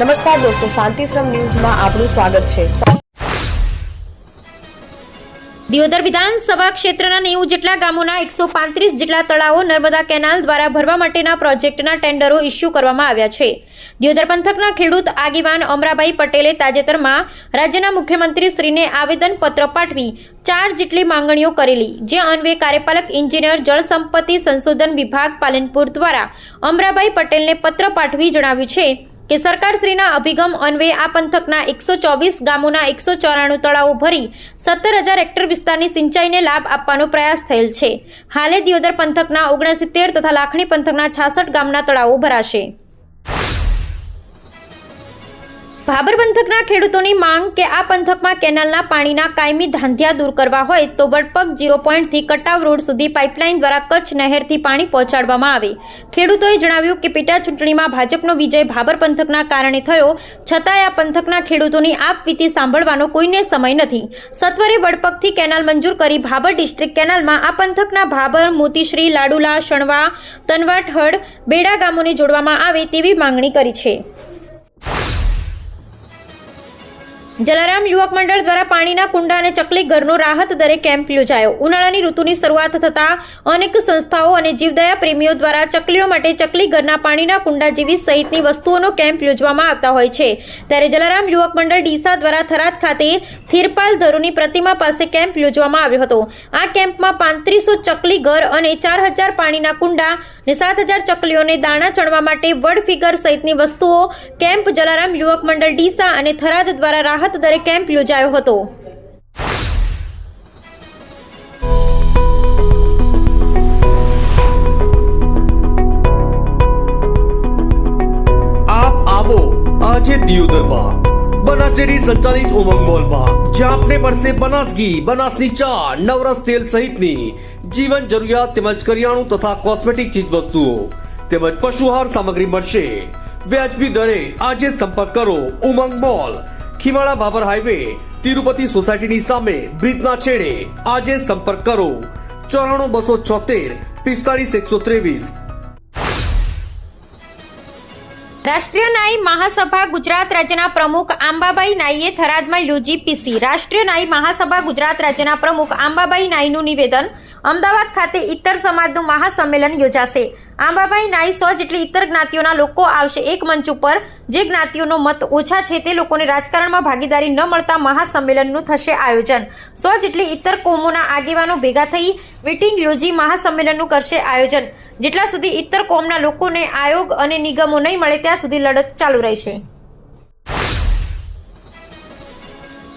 નમસ્કાર દોસ્તો શાંતિશ્રમ ન્યૂઝમાં આપનું સ્વાગત છે. દિયોદર વિધાનસભા ક્ષેત્રના નેવું જેટલા ગામોના એકસો પાંત્રીસ જેટલા તળાવો નર્મદા કેનાલ દ્વારા ભરવા માટેના પ્રોજેક્ટના ટેન્ડરો ઇસ્યુ કરવામાં આવ્યા છે. દિયોદર પંથકના ખેડૂત આગેવાન અમરાભાઈ પટેલે તાજેતરમાં રાજ્યના મુખ્યમંત્રી શ્રીને આવેદનપત્ર પાઠવી ચાર જેટલી માંગણીઓ કરેલી, જે અન્વે કાર્યપાલક ઇન્જિનિયર જળ સંપત્તિ સંશોધન વિભાગ પાલનપુર દ્વારા અમરાભાઈ પટેલને પત્ર પાઠવી જણાવ્યું છે. કે સરકારશ્રીના અભિગમ અન્વયે આ પંથકના એકસો ચોવીસ ગામોના એકસો ચોરાણું તળાવો ભરી સત્તર હજાર હેક્ટર વિસ્તારની સિંચાઈને લાભ આપવાનો પ્રયાસ થયેલ છે. હાલે દિયોદર પંથકના ઓગણસિત્તેર તથા લાખણી પંથકના છાસઠ ગામના તળાવો ભરાશે. ભાબર પંથકના ખેડૂતોની માંગ કે આ પંથકમાં કેનાલના પાણીના કાયમી ધાંધિયા દૂર કરવા હોય તો વડપગ ઝીરો પોઈન્ટથી કટાવ રોડ સુધી પાઇપલાઇન દ્વારા કચ્છ નહેરથી પાણી પહોંચાડવામાં આવે. ખેડૂતોએ જણાવ્યું કે પેટા ચૂંટણીમાં ભાજપનો વિજય ભાબર પંથકના કારણે થયો. છતાંય આ પંથકના ખેડૂતોની આપવીતી સાંભળવાનો કોઈને સમય નથી. સત્વરે વડપગથી કેનાલ મંજૂર કરી ભાબર ડિસ્ટ્રિક્ટ કેનાલમાં આ પંથકના ભાબર, મોતીશ્રી, લાડુલા, શણવા, તનવાટહડ, બેડા ગામોને જોડવામાં આવે તેવી માંગણી કરી છે. જલારામ યુવક મંડળ દ્વારા પાણીના કુંડા અને ચકલી ઘરનો રાહત દરે કેમ્પ યોજાયો. ઉનાળાની ઋતુની શરૂઆત થતાં અનેક સંસ્થાઓ અને જીવદયા પ્રેમીઓ દ્વારા ચકલીઓ માટે ચકલી ઘરના પાણીના કુંડા જેવી સહિતની વસ્તુઓનો કેમ્પ યોજવામાં આવતા હોય છે. ત્યારે જલારામ યુવક મંડળ ડીસા દ્વારા થરાદ ખાતે થીરપાલ ધરુની પ્રતિમા પાસે કેમ્પ યોજવામાં આવ્યો હતો. આ કેમ્પમાં પાંત્રીસો ચકલી ઘર અને ચાર હજાર પાણીના કુંડા અને સાત હજાર ચકલીઓને દાણા ચણવા માટે વડ ફિગર સહિતની વસ્તુઓ કેમ્પ જલારામ યુવક મંડળ ડીસા અને થરાદ દ્વારા રાહત દરે કેમ્પ યોજાયો હતો. આપ આવો આજે દિયોદરમાં. બનાસ ડેરી સંચાલિત ઉમંગ મોલમાં, જ્યાં આપને મળશે બનાસ ઘી બનાસની ચા, નવરસ તેલ સહિતની જીવન જરૂરિયાત તેમજ કરિયાણું તથા કોસ્મેટિક ચીજ વસ્તુઓ તેમજ પશુહાર સામગ્રી મળશે. વ્યાજબી દરે આજે સંપર્ક કરો ઉમંગ મોલ. ખીમાળા બાબર હાઈવે, તિરુપતિ સોસાયટીની સામે બ્રિજના છેડે આજે સંપર્ક કરો. ચોરાણું બસો છોતેર, પિસ્તાળીસ એકસો ત્રેવીસ. રાષ્ટ્રીય નાઈ મહાસભા ગુજરાત રાજ્યના પ્રમુખ આંબાબાઈ નાઈએ થરાદમાં યોજી પીસી. રાષ્ટ્રીય નાઈ મહાસભા ગુજરાત રાજ્યના પ્રમુખ આંબાબાઈ નાઈનું નિવેદન અમદાવાદ ખાતે ઇત્તર સમાજનું મહાસંમેલન યોજાશે. આંબાબાઈ નાઈ સો જેટલી ઇત્તર જ્ઞાતિઓના લોકો આવશે એક મંચ ઉપર. જે જ્ઞાતિઓનો મત ઓછા છે તે લોકોને રાજકારણમાં ભાગીદારી ન મળતા મહાસંમેલનનું થશે આયોજન. સો જેટલી ઇતર કોમોના આગેવાનો ભેગા થઈ મીટિંગ યોજી મહાસંમેલનનું કરશે આયોજન. જેટલા સુધી ઇતર કોમના લોકોને આયોગ અને નિગમો નહીં મળે, ત્યાં સુધી લડત ચાલુ રહેશે.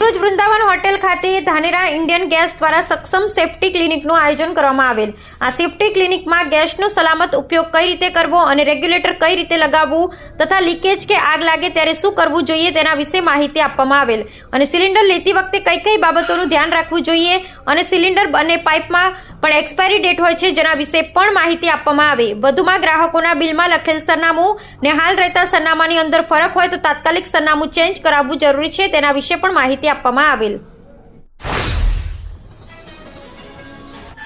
રોજ વૃંદાવન હોટેલ ખાતે ધાનેરા ઇન્ડિયન ગેસ દ્વારા સક્ષમ સેફ્ટી ક્લિનિકનું આયોજન કરવામાં આવેલ. આ સેફ્ટી ક્લિનિકમાં ગેસનો સલામત ઉપયોગ કઈ રીતે કરવો અને રેગ્યુલેટર કઈ રીતે લગાવવું તથા લીકેજ કે આગ લાગે ત્યારે શું કરવું જોઈએ તેના વિશે માહિતી આપવામાં આવેલ. અને સિલિન્ડર લેતી વખતે કઈ કઈ બાબતોનું ધ્યાન રાખવું જોઈએ અને સિલિન્ડર અને પાઇપમાં પણ એક્સપાયરી ડેટ હોય છે જેના વિશે પણ માહિતી આપવામાં આવે. વધુમાં ગ્રાહકોના બિલમાં લખેલ સરનામું ને હાલ રહેતા સરનામાની અંદર ફરક હોય તો તાત્કાલિક સરનામું ચેન્જ કરાવવું જરૂરી છે તેના વિશે પણ માહિતી આપવામાં આવેલ.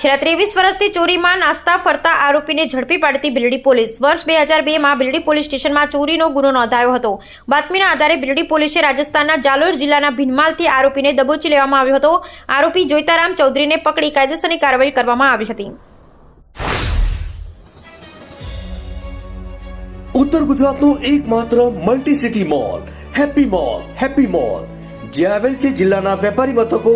છેલ્લા ત્રેવીસ વર્ષથી ચોરીમાં નાસ્તા ફરતા આરોપીને ઝડપી પાડતી બિલડી પોલીસ. વર્ષ બે હજાર બેમાં બિલડી પોલીસ સ્ટેશનમાં ચોરીનો ગુનો નોંધાયો હતો. બાતમીના આધારે બિલડી પોલીસે રાજસ્થાનના જાલોર જિલ્લાના ભીનમાલથી આરોપીને દબોચી લેવામાં આવ્યો હતો. આરોપી જોઈતારામ ચૌધરીને પકડી કાયદેસરની કાર્યવાહી કરવામાં આવી હતી. ઉત્તર ગુજરાતનો એકમાત્ર multi city mall happy mall happy mall જે આવેલ છે જિલ્લાના વેપારી મથકો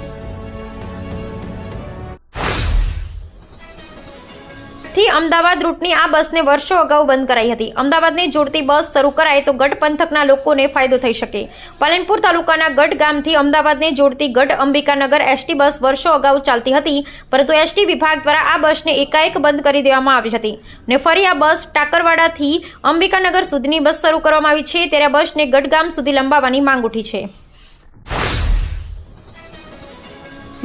થી અમદાવાદ રૂટની આ બસને વર્ષો અગાઉ બંધ કરાઈ હતી. અમદાવાદને જોડતી બસ શરૂ કરાય તો ગઢ પંથકના લોકોને ફાયદો થઈ શકે. પાલનપુર તાલુકાના ગઢ ગામથી અમદાવાદને જોડતી ગઢ અંબિકાનગર એસટી બસ વર્ષો અગાઉ ચાલતી હતી, પરંતુ એસટી વિભાગ દ્વારા આ બસને એકાએક બંધ કરી દેવામાં આવી હતી ને ફરી આ બસ ટાકરવાડાથી અંબિકાનગર સુધીની બસ શરૂ કરવામાં આવી છે, ત્યારે બસને ગઢ ગામ સુધી લંબાવવાની માંગ ઉઠી છે.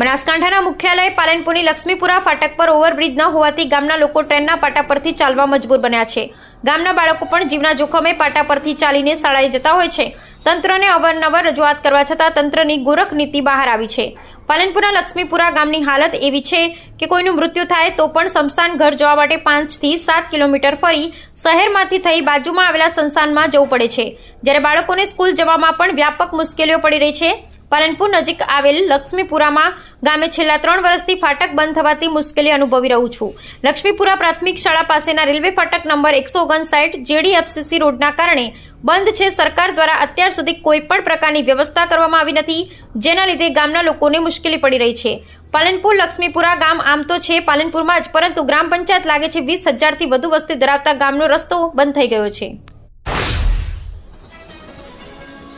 બનાસકાંઠાના મુખ્યાલય પાલનપુરની લક્ષ્મીપુરા ફાટક પર ઓવરબ્રિજ ન હોવાથી ગામના લોકો ટ્રેનના પાટા પરથી ચાલવા મજબૂર બન્યા છે. ગામના બાળકો પણ જીવના જોખમે પાટા પરથી ચાલીને શાળાએ જતા હોય છે. તંત્રને અવારનવાર રજૂઆત કરવા છતાં તંત્રની ગોરખ નીતિ બહાર આવી છે. પાલનપુરના લક્ષ્મીપુરા ગામની હાલત એવી છે કે કોઈનું મૃત્યુ થાય તો પણ શમશાન ઘર જવા માટે પાંચથી સાત કિલોમીટર ફરી શહેરમાંથી થઈ બાજુમાં આવેલા સંસ્થાનમાં જવું પડે છે. જ્યારે બાળકોને સ્કૂલ જવામાં પણ વ્યાપક મુશ્કેલીઓ પડી રહી છે પાલનપુર નજીક આવેલ લક્ષ્મીપુરામાં ગામે છેલ્લા ત્રણ વર્ષથી ફાટક બંધ થવાથી મુશ્કેલી અનુભવી રહું છું. લક્ષ્મીપુરા પ્રાથમિક શાળા પાસેના રેલવે ફાટક નંબર એકસો ઓગણસાઠ જેડીએફસીસી રોડના કારણે બંધ છે. સરકાર દ્વારા અત્યાર સુધી કોઈ પણ પ્રકારની વ્યવસ્થા કરવામાં આવી નથી, જેના લીધે ગામના લોકોને મુશ્કેલી પડી રહી છે. પાલનપુર લક્ષ્મીપુરા ગામ આમ તો છે, પાલનપુરમાં જ, પરંતુ ગ્રામ પંચાયત લાગે છે વીસ હજારથી વધુ વસ્તી ધરાવતા ગામનો રસ્તો બંધ થઈ ગયો છે.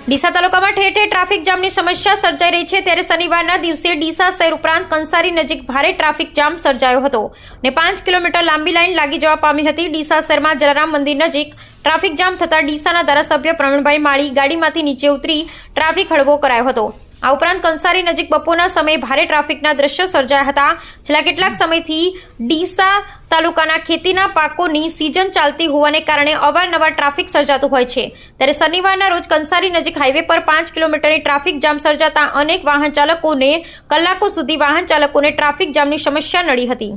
ડીસા તાલુકામાં ઠેર ઠેર ટ્રાફિક જામની સમસ્યા સર્જાઈ રહી છે. ત્યારે શનિવારના દિવસે ડીસા શહેર ઉપરાંત કંસારી નજીક ભારે ટ્રાફિક જામ સર્જાયો હતો ને પાંચ કિલોમીટર લાંબી લાઈન લાગી જવા પામી હતી. ડીસા શહેરમાં જલારામ મંદિર નજીક ટ્રાફિક જામ થતાં ડીસાના ધારાસભ્ય પ્રવીણભાઈ માળી ગાડીમાંથી નીચે ઉતરી ટ્રાફિક હળવો કરાયો હતો. આ ઉપરાંત કંસારી નજીક બપોરના સમયે ભારે ટ્રાફિકના દ્રશ્યો સર્જાયા હતા. છેલ્લા કેટલાક સમયથી ડીસા તાલુકાના ખેતીના પાકોની સિઝન ચાલતી હોવાને કારણે અવારનવાર ટ્રાફિક સર્જાતું હોય છે. ત્યારે શનિવારના રોજ કંસારી નજીક હાઈવે પર પાંચ કિલોમીટરની ટ્રાફિક જામ સર્જાતા અનેક વાહન ચાલકોને કલાકો સુધી વાહન ચાલકોને ટ્રાફિક જામની સમસ્યા નડી હતી.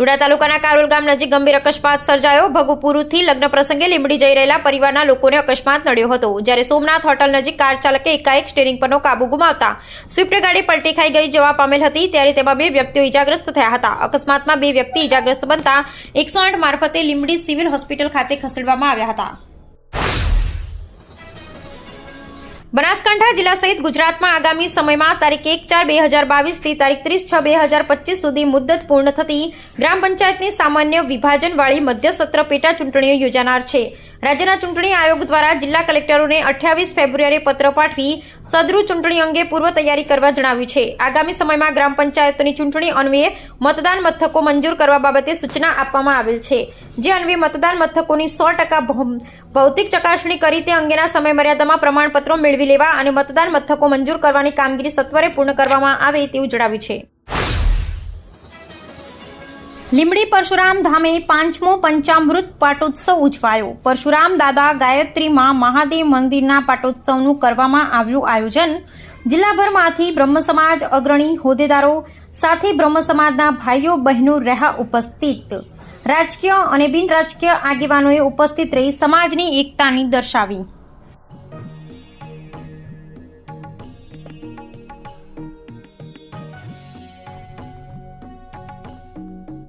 ચુડા તાલુકાના કારોલ ગામ નજીક ગંભીર અકસ્માત સર્જાયો. ભગુપુરુથી લગ્ન પ્રસંગે લીંબડી જઈ રહેલા પરિવારના લોકોને અકસ્માત નડ્યો હતો. જ્યારે સોમનાથ હોટલ નજીક કાર ચાલકે એકાએક સ્ટેરિંગ પરનો કાબુ ગુમાવતા સ્વિફ્ટ ગાડી પલટી ખાઈ ગઈ જવા પામેલ હતી. ત્યારે તેમાં બે વ્યક્તિઓ ઇજાગ્રસ્ત થયા હતા. અકસ્માતમાં બે વ્યક્તિ ઇજાગ્રસ્ત બનતા એકસો મારફતે લીંબડી સિવિલ હોસ્પિટલ ખાતે ખસેડવામાં આવ્યા હતા. બનાસકાંઠા જિલ્લા સહિત ગુજરાતમાં આગામી સમયમાં તારીખ એક ચાર બે હજાર બાવીસથી તારીખ ત્રીસ છ બે હજાર પચીસ સુધી મુદ્દત પૂર્ણ થતી ગ્રામ પંચાયતની સામાન્ય વિભાજનવાળી મધ્ય સત્ર પેટા ચૂંટણીઓ યોજાનાર છે. રાજ્યના ચૂંટણી આયોગ દ્વારા જિલ્લા કલેક્ટરોને અઠ્યાવીસ ફેબ્રુઆરીએ પત્ર પાઠવી સદરૂ ચૂંટણી અંગે પૂર્વ તૈયારી કરવા જણાવ્યું છે. આગામી સમયમાં ગ્રામ પંચાયતોની ચૂંટણી અન્વયે મતદાન મથકો મંજૂર કરવા બાબતે સૂચના આપવામાં આવેલ છે. જે અન્વયે મતદાન મથકોની સો ટકા ભૌતિક ચકાસણી કરી તે અંગેના સમયમર્યાદામાં પ્રમાણપત્રો મેળવી લેવા અને મતદાન મથકો મંજૂર કરવાની કામગીરી સત્વરે પૂર્ણ કરવામાં આવે તેવું જણાવ્યું છે. લીમડી પરશુરામ ધામે પાંચમો પંચામૃત પાટોત્સવ ઉજવાયો. પરશુરામ દાદા ગાયત્રીમાં મહાદેવ મંદિરના પાટોત્સવનું કરવામાં આવ્યું આયોજન. જિલ્લાભરમાંથી બ્રહ્મ સમાજ અગ્રણી હોદ્દેદારો સાથે બ્રહ્મ સમાજના ભાઈઓ બહેનો રહ્યા ઉપસ્થિત. રાજકીય અને બિન રાજકીય આગેવાનોએ ઉપસ્થિત રહી સમાજની એકતાની દર્શાવી.